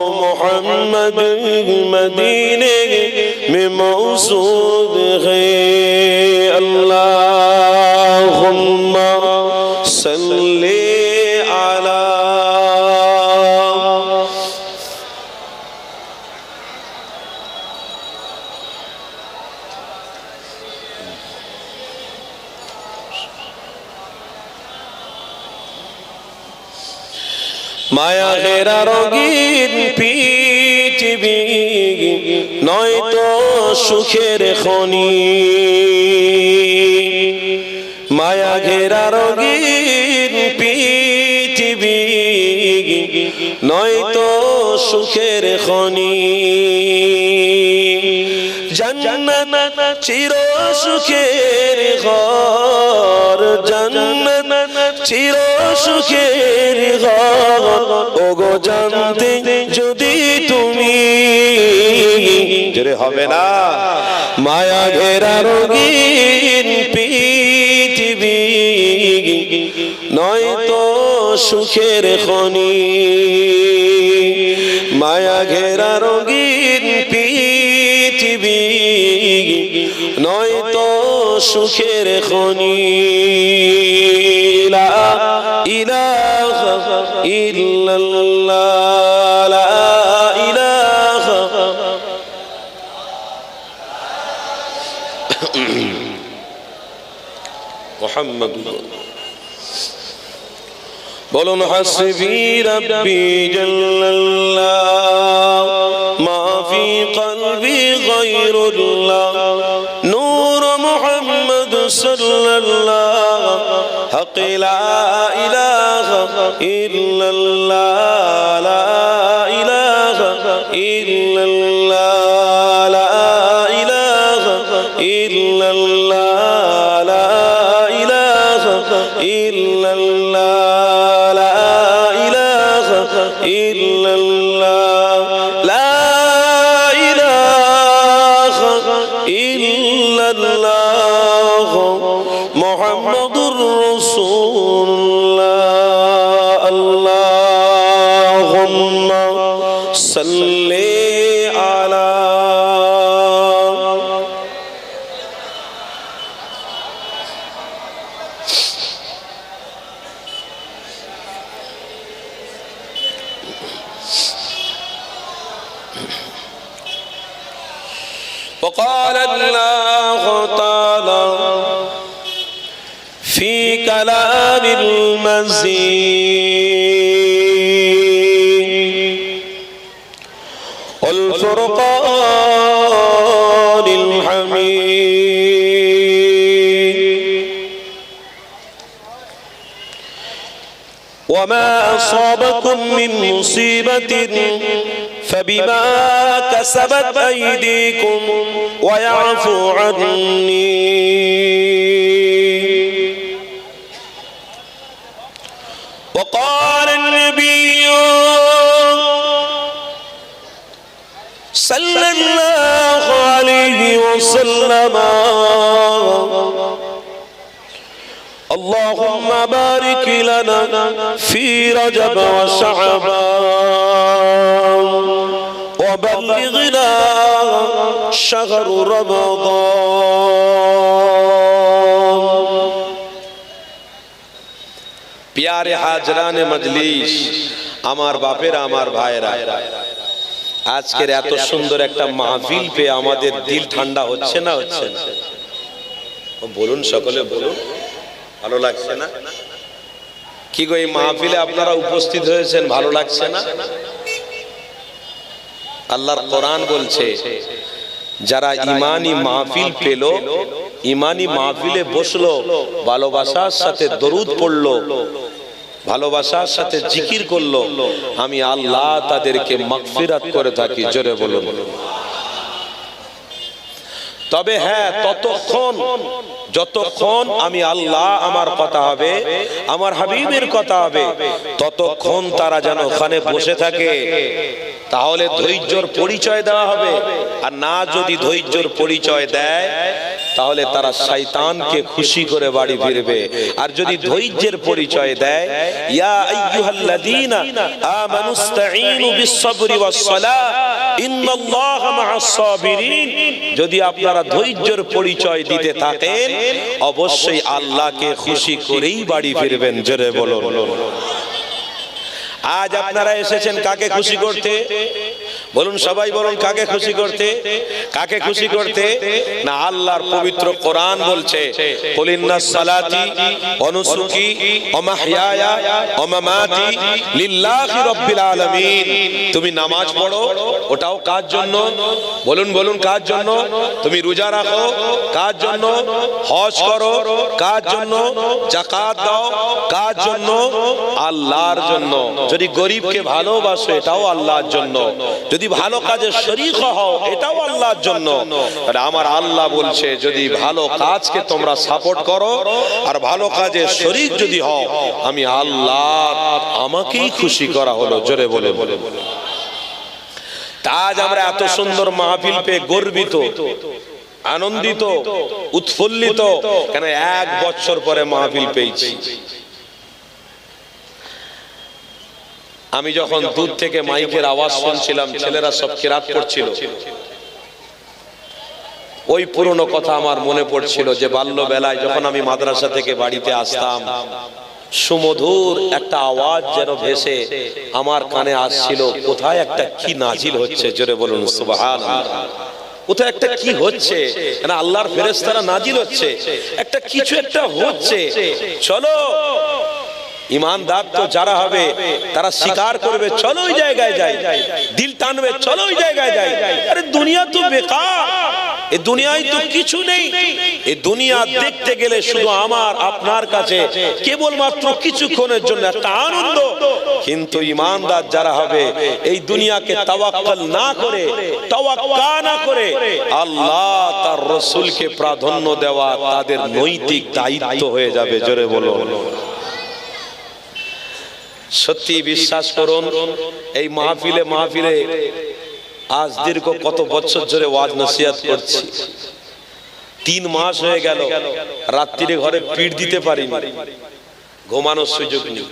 محمد مدینے میں موصول ہے اللہم সুখের খনি। মায়া ঘেরা রঙিন পৃথিবী, নয়তো সুখের খনি। চির সুখের ঘর, জান্নাত চির সুখের ঘর। ওগো জানতে যদি জোরে হবে না। মায়া ঘেরা রঙিন পৃথিবী। নয়তো সুখের খনি। মায়া ঘেরা রঙিন পৃথিবী। নয়তো সুখের খনি। লা ইলাহা ইল্লাল্লাহ। মোহাম্মদ। বলুন, হাসবি রব্বি জাল্লাল্লাহ মা ফি কলবি গায়রুল্লাহ, নূর মুহাম্মদ সাল্লাল্লাহ, হক লা ইলাহা ইল্লাল্লাহ। ইল্লাল্লাহ كلام المزيد والفرقان الحميد. وما أصابكم من مصيبة فبما كسبت أيديكم ويعفو عني. وقال النبي صلى الله عليه وسلم. اللهم بارك لنا في رجب وشعبان وبلغنا شهر رمضان. প্যারে হাজরানে মজলিস, আমার বাপের, আমার ভাইরা আজকের এত সুন্দর একটা মাহফিল পেয়ে আমাদের দিল ঠান্ডা হচ্ছে না হচ্ছে না? বলুন সকলে, বলুন। ভালো লাগছে না? কি গো, এই মাহফিলে আপনারা উপস্থিত হয়েছেন? ভালো লাগছে না? আল্লাহর কোরআন বলছে, যারা ইমানি মাহফিল পেল, ইমানি মাহফিলে বসল, ভালোবাসার সাথে দরুদ পড়ল ভালোবাসার সাথে জিকির করল। আমি আল্লাহ তাদেরকে মাগফিরাত করে থাকি জোরে বলুন। তবে হ্যাঁ ততক্ষণ যতক্ষণ আমি আল্লাহ আমার কথা হবে আমার হাবিবের কথা হবে ততক্ষণ তারা যেন ওখানে বসে থাকে। তাহলে ধৈর্যর পরিচয় দেওয়া হবে। আর না যদি ধৈর্যর পরিচয় দেয় তাহলে তারা শয়তানকে খুশি করে বাড়ি ফিরবে। আর যদি ধৈর্যের পরিচয় দেয় ইয়া আইয়ুহাল্লাযীনা আমানুস্তাঈনু বিস-সাবরি ওয়াস-সালাহ ইন্নাল্লাহা মা'আস সাবিরিন যদি আপনারা ধৈর্যের পরিচয় দিতে থাকেন অবশ্যই আল্লাহকে খুশি করেই বাড়ি ফিরবেন জোরে বলুন। আজ আপনারা এসেছেন কাকে খুশি করতে? বলুন সবাই বলুন কাকে খুশি করতে? কাকে খুশি করতে? না, আল্লাহর পবিত্র কোরআন বলছে সালাতি অনুসুকি লিল্লাহি আলামিন। তুমি নামাজ পড়ো, ওটাও কার জন্য? বলুন বলুন কার জন্য? তুমি রোজা রাখো, কার জন্য? হজ করো, কার জন্য? যাকাত দাও, কার জন্য? আল্লাহর জন্য। যদি গরিবকে ভালোবাসো, এটাও আল্লাহর জন্য। যদি ভালো কাজে শরীক হও, এটাও আল্লাহর জন্য। আমার আল্লাহ বলছে, যদি ভালো কাজকে তোমরা সাপোর্ট করো, আর ভালো কাজে শরীক যদি হও, আমি আল্লাহ আমাকেই খুশি করা হলো। জোরে বলে বলে বলে। আজ আমরা এত সুন্দর মাহফিল পেয়ে গর্বিত, আনন্দিত, উৎফুল্লিত, কেন এক বছর পরে মাহফিল পেয়েছি। আমি যখন দূর থেকে মাইকের আওয়াজ শুনছিলাম ছেলেরা সব কিরাত করছিল। ওই পুরনো কথা আমার মনে পড়ছিল যে বাল্যবেলায় যখন আমি মাদ্রাসা থেকে বাড়িতে আসতাম সুমধুর একটা আওয়াজ যেন ভেসে আমার কানে আসছিল। কোথায় একটা কি নাজিল হচ্ছে? জোরে বলুন সুবহান কোথায় একটা কি হচ্ছে? না আল্লাহর ফেরেস্তারা নাজিল হচ্ছে। একটা কিছু একটা হচ্ছে। চলো। ইমানদার তো যারা হবে, তারা স্বীকার করবে চলো ওই জায়গায় যাই। দিল টানবে চলো ওই জায়গায় যাই। আরে দুনিয়া তো বেকার। এ দুনিয়ায় তো কিছু নেই। এই দুনিয়া দেখতে গেলে শুধু আমার, আপনার কাছে, কেবলমাত্র কিছুক্ষণের জন্য একটা আনন্দ। কিন্তু ইমানদার যারা হবে, এই দুনিয়াকে তাওয়াক্কাল না করে, তাওয়াক্কা না করে, আল্লাহ তার রসুলকে প্রাধান্য দেওয়া তাদের নৈতিক দায়িত্ব হয়ে যাবে, জোরে বলো। সত্যি বিশ্বাস করুন, এই মাহফিলে মাহফিলে আজ দীর্ঘ কত বছর ধরে ওয়াজ নসিহাত করছি। তিন মাস হয়ে গেল, রাত্রিরে ঘরে পিঠ দিতে পারি ঘুমানোর সুযোগ নেই।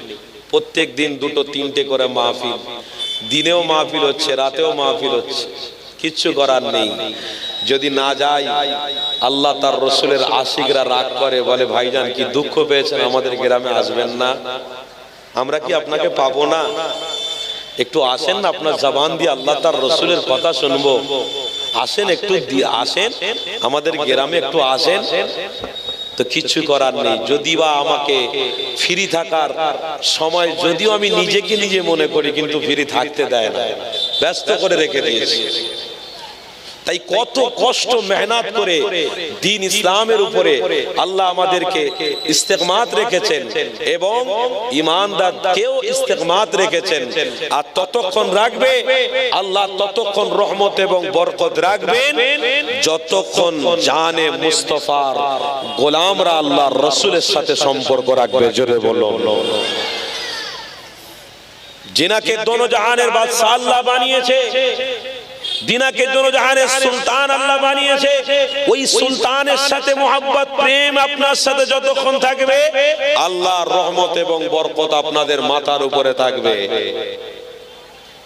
প্রত্যেক দিন দুটো, তিনটে করে মাহফিল। দিনেও মাহফিল হচ্ছে, রাতেও মাহফিল হচ্ছে। কিচ্ছু করার নেই। যদি না যাই, আল্লাহ তার রসুলের আশিকরা রাগ করে, বলে, ভাইজান, কি দুঃখ পেয়েছেন? আমাদের গ্রামে আসবেন না। আমরা কি আপনাকে পাবো না? একটু আসেন না আপনার জবান দিয়ে আল্লাহ তার রসুলের কথা শুনব। আসেন একটু আসেন। আমাদের গ্রামে একটু আসেন। তো কিছু করার নেই। যদি বা আমাকে ফ্রি থাকার সময় যদিও আমি নিজেকে নিজে মনে করি কিন্তু ফ্রি থাকতে দেয় না। ব্যস্ত করে রেখে দিয়েছি। তাই কত কষ্ট মেহনত করে দিন ইসলামের উপরে আল্লাহ আমাদেরকে ইস্তেকমাত রেখেছেন এবং ইমানদারকেও ইস্তেকমাত রেখেছেন। আর ততক্ষণ রাখবে আল্লাহ ততক্ষণ রহমত এবং বরকত রাখবেন যতক্ষণ জানে মুস্তফার গোলামরা আল্লাহর রসুলের সাথে সম্পর্ক রাখবে জোরে বলল জিনাকে দোনো জাহানের বাদশাহ আল্লাহ বানিয়েছে। দিনাকে জাহানের সুলতান আল্লাহ বানিয়েছে। ওই সুলতানের সাথে মোহাব্বত, প্রেম আপনার সাথে যতক্ষণ থাকবে, আল্লাহর রহমত এবং বরকত আপনাদের মাথার উপরে থাকবে।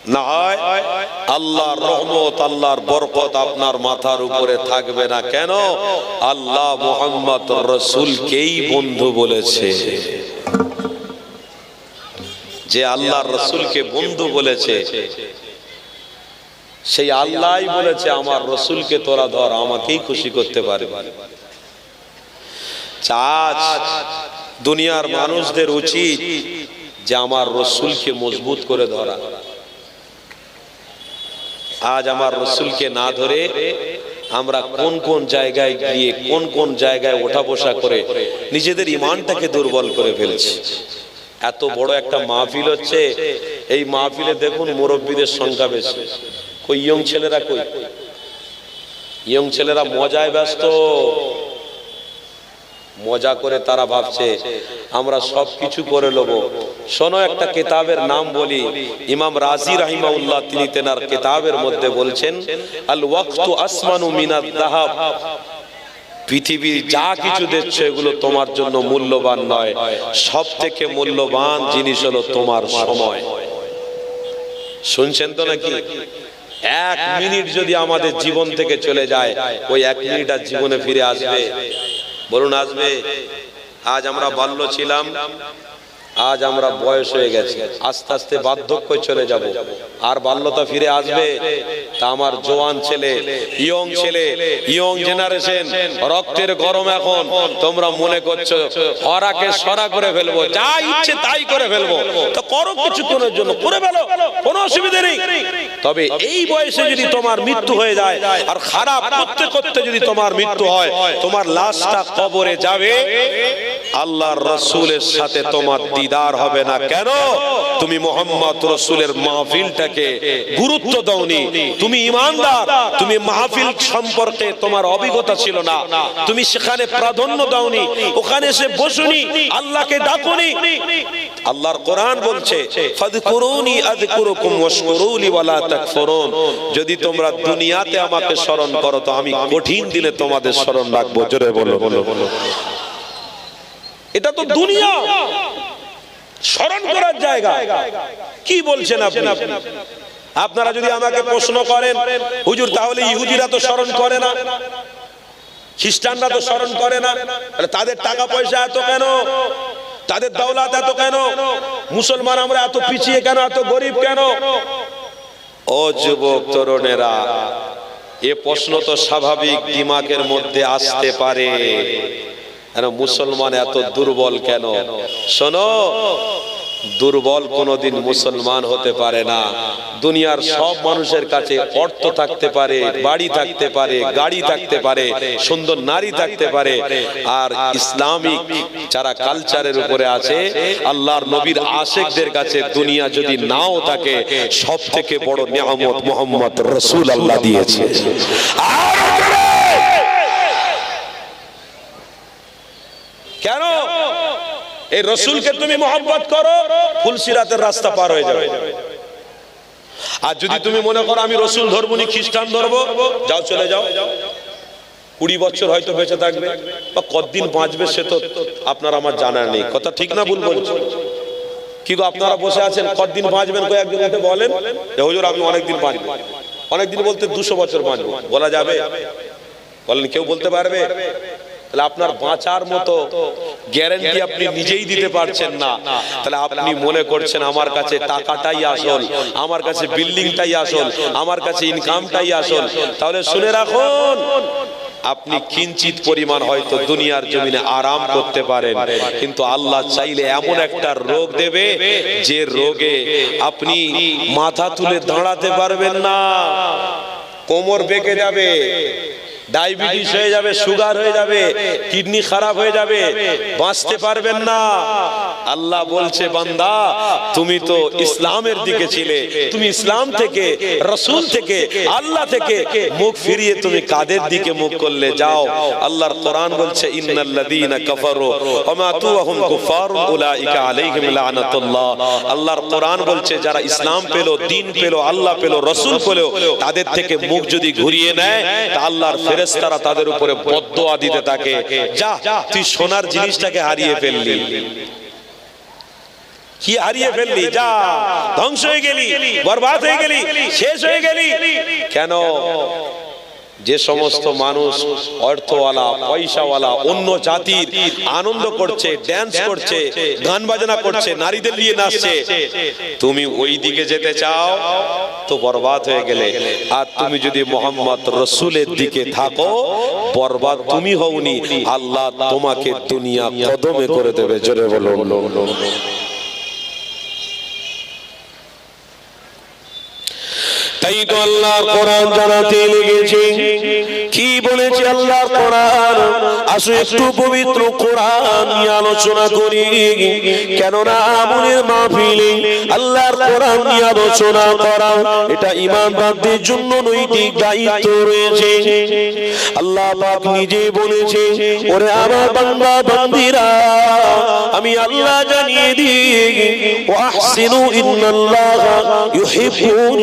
না হয় আল্লাহর রহমত, আল্লাহর বরকত আপনার মাথার উপরে থাকবে না কেন? আল্লাহ মোহাম্মদ রসুলকেই বন্ধু বলেছে। যে আল্লাহর রসুলকে বন্ধু বলেছে। সেই আল্লাহ বলেছে, আমার রসুলকে তোরা ধর, আমাকেই খুশি করতে পারে আজ দুনিয়ার মানুষদের উচিত যে আমার রসুলকে মজবুত করে ধরা। আজ আমার রসুলকে না ধরে আমরা কোন কোন জায়গায় গিয়ে, কোন কোন জায়গায় ওঠা বসা করে নিজেদের ইমানটাকে দুর্বল করে ফেলছি। এত বড় একটা মাহফিল হচ্ছে, এই মাহফিলে দেখুন মুরব্বীদের সংখ্যা বেশি। কই ইয়ং ছেলেরা কই ইয়ং ছেলেরা মজায় ব্যস্ত মজা করে তারা ভাবছে আমরা সব কিছু করে নেব শোনো একটা কিতাবের নাম বলি ইমাম রাজি রাহিমাউল্লাহ তিনি তেনার কিতাবের মধ্যে বলছেন আল ওয়াক্তু আসমানু মিনাদ দাহাব পৃথিবীর যা কিছু দেখছ, এগুলো তোমার জন্য মূল্যবান নয়। সব থেকে মূল্যবান জিনিস হলো তোমার সময়। শুনছেন তো নাকি? এক মিনিট যদি আমাদের জীবন থেকে চলে যায়, ওই এক মিনিট আর জীবনে ফিরে আসবে। বলুন, আসবে। আজ আমরা বাল্য ছিলাম আজ আমরা বয়স হয়ে গেছে। আস্তে আস্তে বার্ধক্য চলে যাব। আর বাল্যতা ফিরে আসবে? তা আমার জোয়ান ছেলে, ইয়ং ছেলে, ইয়ং জেনারেশন রক্তের গরম এখন। তোমরা মনে করছ, হরাকে সরা করে ফেলব, যা ইচ্ছে তাই করে ফেলব। তো করো কিছুক্ষণের জন্য, করে ফেলো, কোনো অসুবিধা নেই। তবে এই বয়সে যদি তোমার মৃত্যু হয়ে যায়, আর খারাপ করতে করতে যদি তোমার মৃত্যু হয়, তোমার লাশটা কবরে যাবে। আল্লাহর রসুলের সাথে তোমার দিদার হবে না। কেন? তুমি মোহাম্মদ রসুলের মাহফিলটাকে গুরুত্ব দাওনি। তুমি ইমানদার। তুমি মাহফিল সম্পর্কে তোমার অভিজ্ঞতা ছিল না। তুমি সেখানে প্রাধান্য দাওনি। ওখানে এসে বসুনি। আল্লাহকে ডাকুনি। আল্লাহর কোরআন বলছে ফাযকুরুনি আযকুরুকুম ওয়াশকুরুলি ওয়ালা তাকফুরুন। যদি তোমরা দুনিয়াতে আমাকে স্মরণ করো, তো আমি কঠিন দিনে তোমাদের স্মরণ রাখব। জোরে বলো। এটা তো দুনিয়া। স্মরণ করার জায়গা। কি বলছেন আপনি? আপনারা যদি আমাকে প্রশ্ন করেন হুজুর তাহলে ইহুদিরা তো স্মরণ করে না। খ্রিস্টানরা তো স্মরণ করে না। তাদের টাকা পয়সা এত কেন? তাদের দৌলাত এত কেন? মুসলমান আমরা এত পিছিয়ে কেন? এত গরিব কেন? ও যুবক তরুণেরা এ প্রশ্ন তো স্বাভাবিক দিমাগের মধ্যে আসতে পারে। কেন মুসলমান এত দুর্বল কেন? শোনো, দুর্বল কোনোদিন মুসলমান হতে পারে না। দুনিয়ার সব মানুষের কাছে অর্থ থাকতে পারে, বাড়ি থাকতে পারে, গাড়ি থাকতে পারে, সুন্দর নারী থাকতে পারে। আর ইসলামিক যারা কালচারের উপরে আছে, আল্লাহর নবীর আশেকদের কাছে দুনিয়া যদি নাও থাকে সব থেকে বড় নিয়ামত মোহাম্মদ রসুল আল্লাহ দিয়েছে। আর কেন এই রসুলকে তুমি মোহাম্মত করো ফুলসিরাতের রাস্তা পার হয়ে যাবে। আর যদি তুমি মনে করো আমি রসুল ধর্মনি খ্রিস্টান ধরবো যাও চলে যাও। কুড়ি বছর হয়তো বেঁচে থাকবে বা কতদিন বাঁচবে সে তো আপনার আমার জানা নেই। কথা ঠিক না ভুল বলছো? কি গো আপনারা বসে আছেন? কতদিন বাঁচবেন কয়েক একজন উঠে বলেন। যে হুজুর আমি অনেকদিন বাঁচবো। অনেকদিন বলতে দুশো বছর বাঁচবো। বলা যাবে? বলেন কেউ বলতে পারবে? তাহলে আপনার বাঁচার মতো গ্যারান্টি আপনি নিজেই দিতে পারছেন না। তাহলে আপনি মনে করছেন আমার কাছে টাকাটাই আসল আমার কাছে বিল্ডিংটাই আসল আমার কাছে ইনকামটাই আসল। তাহলে শুনে রাখুন আপনি কিঞ্চিত পরিমাণ হয়তো দুনিয়ার জমিনে আরাম করতে পারেন। কিন্তু আল্লাহ চাইলে এমন একটা রোগ দেবে যে রোগে আপনি মাথা তুলে দাঁড়াতে পারবেন না। কোমর বেঁকে যাবে। ডায়াবেটিস হয়ে যাবে সুগার হয়ে যাবে কিডনি খারাপ হয়ে যাবে বাঁচতে পারবেন না। আল্লাহ বলছে বান্দা তুমি তো ইসলামের দিকে ছিলে তুমি ইসলাম থেকে রসুল থেকে আল্লাহ থেকে মুখ ফিরিয়ে তুমি কাদের দিকে মুখ করলে? যাও আল্লাহর কোরআন বলছে ইন্নাল্লাযীনা কাফারু ওয়া মাতু ওয়া কুফারুন উলাইকা আলাইহিম লানাতুল্লাহ. আল্লাহর কোরআন বলছে যারা ইসলাম পেল দিন পেল আল্লাহ পেল রসুল পেল তাদের থেকে মুখ যদি ঘুরিয়ে নেয় তা আল্লাহর ফেরেশতারা তাদের উপরে বদদোয়া দিতে থাকে যা তুই সোনার জিনিসটাকে হারিয়ে ফেললি। কি হারিয়ে ফেললি? যা ধ্বংস হয়ে গেলি বরবাদ হয়ে গেলি শেষ হয়ে গেলি। কেন? যে সমস্ত মানুষ অর্থওয়ালা, পয়সাওয়ালা, অন্য জাতির আনন্দ করছে ড্যান্স করছে, গান বাজনা করছে, নারীদের নিয়ে নাচছে। তুমি ওই দিকে যেতে চাও, তো বরবাদ হয়ে গেলে। আর তুমি যদি মোহাম্মদ রসুলের দিকে থাকো, বরবাদ তুমি হওনি। আল্লাহ তোমাকে দুনিয়া কদমে করে দেবে, জোরে বলো তাই তো আল্লাহ কোরআন জানাতে কি বলেছে আল্লাহ কোরআন? আসো একটু পবিত্র কোরআন নিয়ে আলোচনা করি। কেননা মাহফিলে আল্লাহর কোরআন নিয়ে আলোচনা করা, এটা ইমানদারদের জন্য নৈতিক দায়িত্ব রয়েছে। আল্লাহ পাক নিজে বলেছে, ওরে আমার বান্দা, বান্দিরা, আমি আল্লাহ জানিয়ে দিই, ওয়াহসিনু ইন্নাল্লাহা ইউহিব্বুল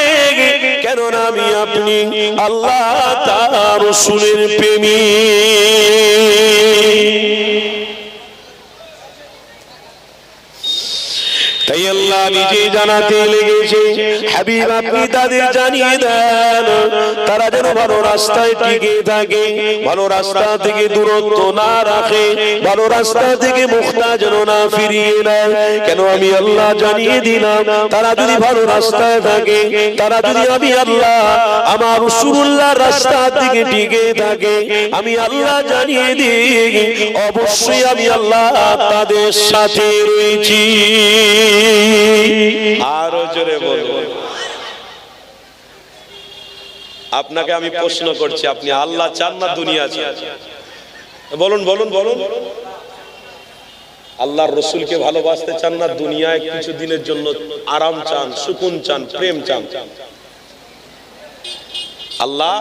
কেননা আমি আপনি আল্লাহ তার রসুলের প্রেমী। তাই আল্লাহ নিজে জানাতে লেগেছে, হাবিব আপনি তাদের জানিয়ে দেন, তারা যেন ভালো রাস্তায় টিকে থাকে, ভালো রাস্তা থেকে দূরত্ব না রাখে, ভালো রাস্তা থেকে মুখটা যেন না ফিরিয়ে নেয়। কেন আমি আল্লাহ জানিয়ে দিলাম, তারা যদি ভালো রাস্তায় থাকে, তারা যদি আমি আল্লাহ আমার রসুল্লাহ রাস্তা থেকে টিকে থাকে, আমি আল্লাহ জানিয়ে দিই, অবশ্যই আমি আল্লাহ তাদের সাথে রয়েছি। আরও জোরে বলব আপনাকে আমি প্রশ্ন করছি আপনি আল্লাহ চান না দুনিয়া চান? বলুন বলুন বলুন। আল্লাহর রসুলকে ভালোবাসতে চান না দুনিয়ায় কিছু দিনের জন্য আরাম চান সুকুন চান প্রেম চান। আল্লাহ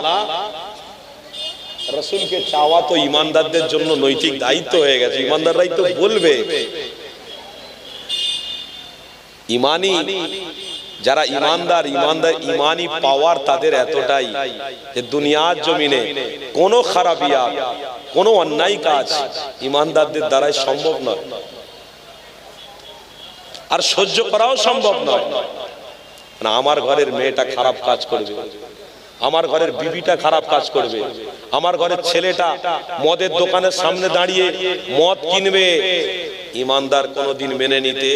রসুলকে চাওয়া তো ইমানদারদের জন্য নৈতিক দায়িত্ব হয়ে গেছে। ইমানদাররাই তো বলবে। ইমানি যারা ইমানদার ইমানদার ইমানি পাওয়ার তাদের এতটাই যে দুনিয়ার জমিনে কোনো খারাপিয়া কোনো অন্যায় কাজ ইমানদারদের দ্বারাই সম্ভব নয়। আর সহ্য করাও সম্ভব নয়। না আমার ঘরের মেয়েটা খারাপ কাজ করবে। আমার ঘরের বিবিটা খারাপ কাজ করবে। আমার ঘরের ছেলেটা মদের দোকানের সামনে দাঁড়িয়ে মদ কিনবে। ইমানদার কোনোদিন মেনে নিতে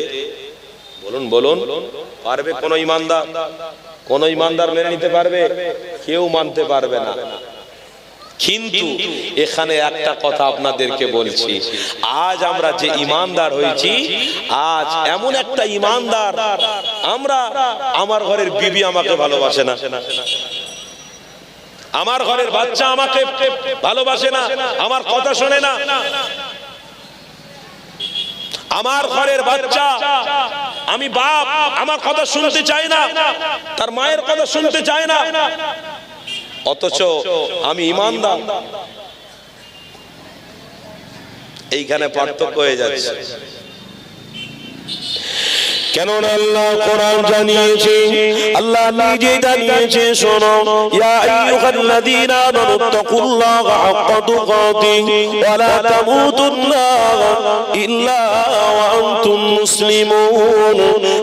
বলুন বলুন। পারবে কোন ইমানদার? কোন ইমানদার মেনে নিতে পারবে? কেউ মানতে পারবে না। কিন্তু এখানে একটা কথা আপনাদেরকে বলছি। আজ আমরা যে ইমানদার হয়েছি, আজ এমন একটা ইমানদার, আমরা আমার ঘরের বিবি আমাকে ভালোবাসে না। আমার ঘরের বাচ্চা আমাকে ভালোবাসে না, আমার কথা শোনে না। আমার ঘরের বাচ্চা আমি বাপ, আমার কথা শুনতে চাই না। তার মায়ের কথা শুনতে চাই না। অথচ আমি ইমানদার। এইখানে পার্থক্য হয়ে যাচ্ছে। কেননা আল্লাহ কোরআন জানিয়েছে, আল্লাহ নিজে জানিয়েছে, শোনো, ইয়া আইয়ুহাল্লাযীনা আমানু তাকুল্লাহা হাক্কা তুকাতিহি ওয়া লা তামুতুন্না ইল্লা ওয়া আনতুম মুসলিমুন।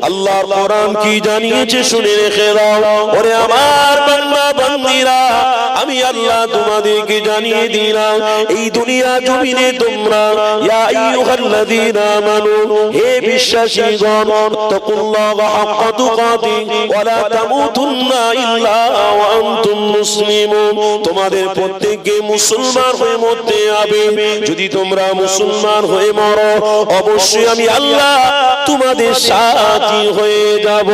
আল্লাহর কোরআন কি জানিয়েছে শুনে রেখে দাও। ওরে আমার বান্দা, বান্দিরা, আমি আল্লাহ তোমাদেরকে জানিয়ে দিলাম, এই দুনিয়া জমিনে তোমরা, ইয়া আইয়ুহাল্লাযীনা আমানু, হে বিশ্বাসীগণ তাকুল্লাহা الله حق تقاته ولا تموتن ইল্লা ওয়া مسلمون. তোমাদের প্রত্যেককে মুসলমান হয়ে মরতে হবে। যদি তোমরা মুসলমান হয়ে মরো, অবশ্যই আমি আল্লাহ তোমাদের সাথী হয়ে যাব।